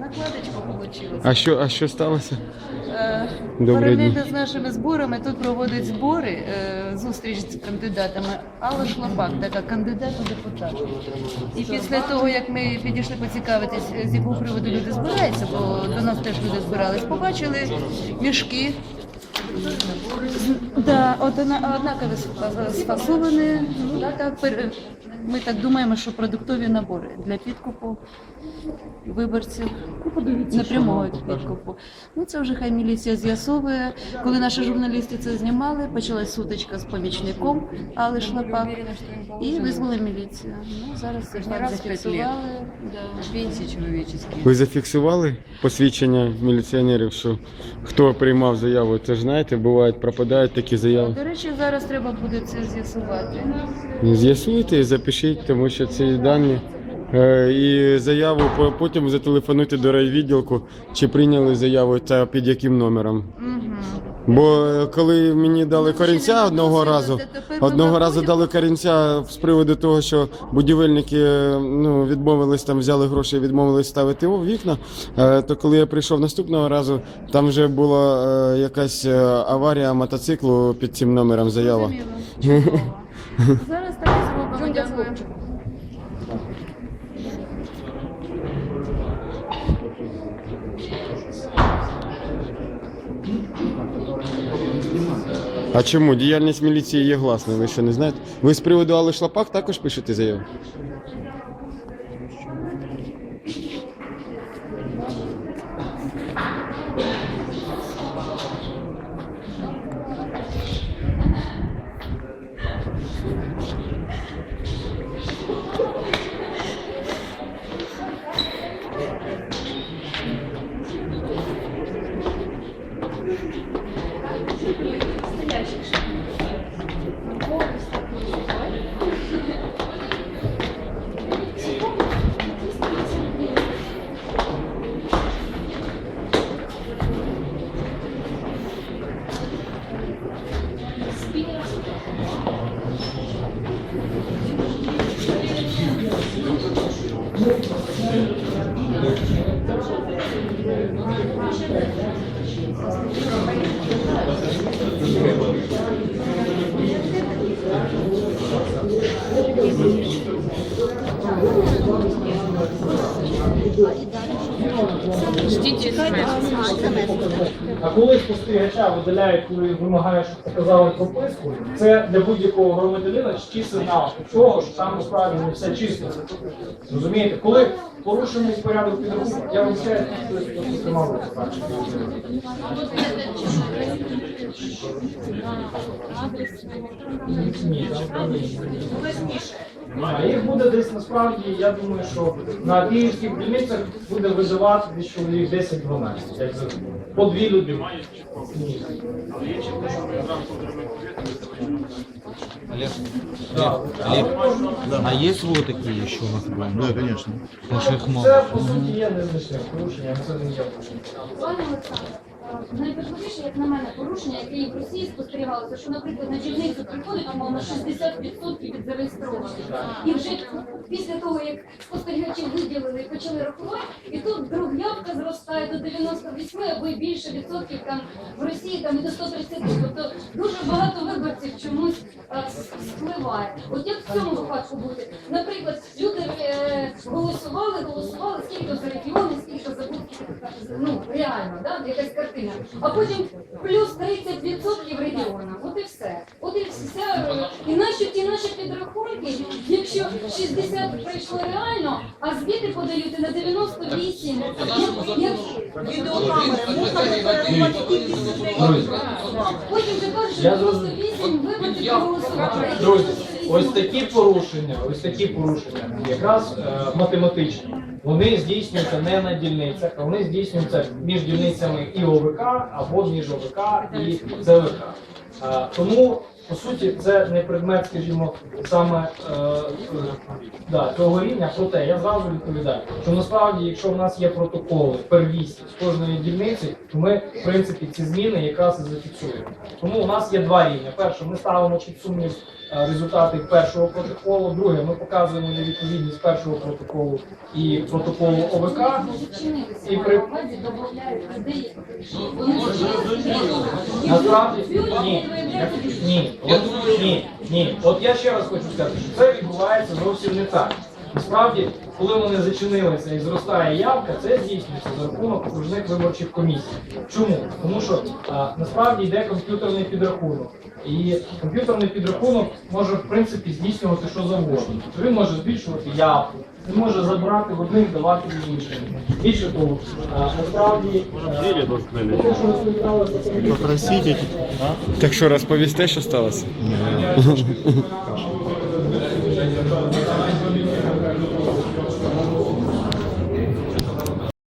Накладочка вийшла. А що, а що сталося? Е, Паралельно з нашими зборами тут проводить збори, е, зустріч з кандидатами. Алла Шлапак, така кандидат у депутати. І після того, як ми підійшли поцікавитись, з якого приводу люди збираються, бо до нас теж люди збирались, побачили мішки. Да, одна, однаково сфа- сфасовані. Ну, так, пер- ми так думаємо, що продуктові набори для підкупу виборців непрямого підкупу. Ну це вже хай міліція з'ясовує. Коли наші журналісти це знімали, почалась сутичка з помічником Али Шлапак і визвали міліцію. Ну зараз це п'ять зафіксували. Пенсии. Ви зафіксували посвідчення міліціонерів, що хто приймав заяву? Це ж знаєте, бувають, пропадають такі заяви. До речі, зараз треба буде це з'ясувати. З'ясуйте і запишіть, тому що ці дані. Е, І заяву по- потім зателефонуйте до райвідділку, чи прийняли заяву та під яким номером. Угу. Бо е, коли мені дали корінця одного разу, одного разу дали корінця з приводу того, що будівельники е, ну, відмовились там, взяли гроші, і відмовились ставити у вікна. е, То коли я прийшов наступного разу, там вже була е, якась е, аварія мотоциклу під цим номером заява. Зрозуміло. Чудово. Зараз так і зробимо. Дякую. А чому? Діяльність міліції є гласною, ви що не знаєте? Ви з приводу Алли Шлапак також пишете заяву? А коли спостерігача видаляють, коли вимагає, щоб показали прописку, це для будь-якого громадянина чіткий сигнал того, що там насправді не все чисто. Розумієте, коли порушений порядок підрахунку, я вивчаю, хтось тримав. Ні, ні. А їх буде десь насправді, я думаю, що на київських дільницях буде виживати десь чоловік 10-12, як завжди. По дві людини. Ні. Олег, Так. Олег, а есть вот такие еще у нас? Да, конечно. Мало. Це по суті є незначне порушення, це не є порушення. Пане Олександре, найважливіше, як на мене, порушення, яке і в Росії спостерігалося, що, наприклад, на дільницю приходить, там, мовно, 60% від зареєстрованих. І вже після того, як спостерігачів виділили і почали рахувати, і тут вдруг явка зростає до 98 або й більше відсотків там в Росії там і до 130. Тобто дуже багато виборців чомусь е, с- спливає. От як в цьому випадку бути? Наприклад, люди е, голосували, голосували, скільки за будь ну реально, да, якась картина. А потім плюс 30% регіонам. От і все. От і вся е, і наші ті наші підрахунки, якщо 60 прийшло реально, а звіти подають на 98. Як, як, Друзі, потім вже кажуть, що Я зрозумів. 98 виборців проголосували. Ось такі порушення, ось такі порушення, якраз е, математичні. Вони здійснюються не на дільницях, а вони здійснюються між дільницями і ОВК або між ОВК і ЦВК. Е, тому, по суті, це не предмет, скажімо, саме е, е, да, цього рівня. Проте я зразу відповідаю, що насправді, якщо в нас є протоколи первісні з кожної дільниці, то ми, в принципі, ці зміни якраз і зафіксуємо. Тому у нас є два рівня. Перше, ми ставимо під сумнів е, результати першого протоколу. Друге, ми показуємо невідповідність першого протоколу і протоколу ОВК. І при-. Насправді ні, ні, от, ні, ні. От я ще раз хочу сказати, що це відбувається зовсім не так. Насправді, коли вони зачинилися і зростає явка, це здійснюється за рахунок окружних виборчих комісій. Чому? Тому що а, насправді йде комп'ютерний підрахунок. І комп'ютерний підрахунок може в принципі здійснювати що завгодно. Він може збільшувати явку, він може забрати в одних, давати в інших. Більше того, а, насправді те, що Попросіть. Так що розповісте, що сталося?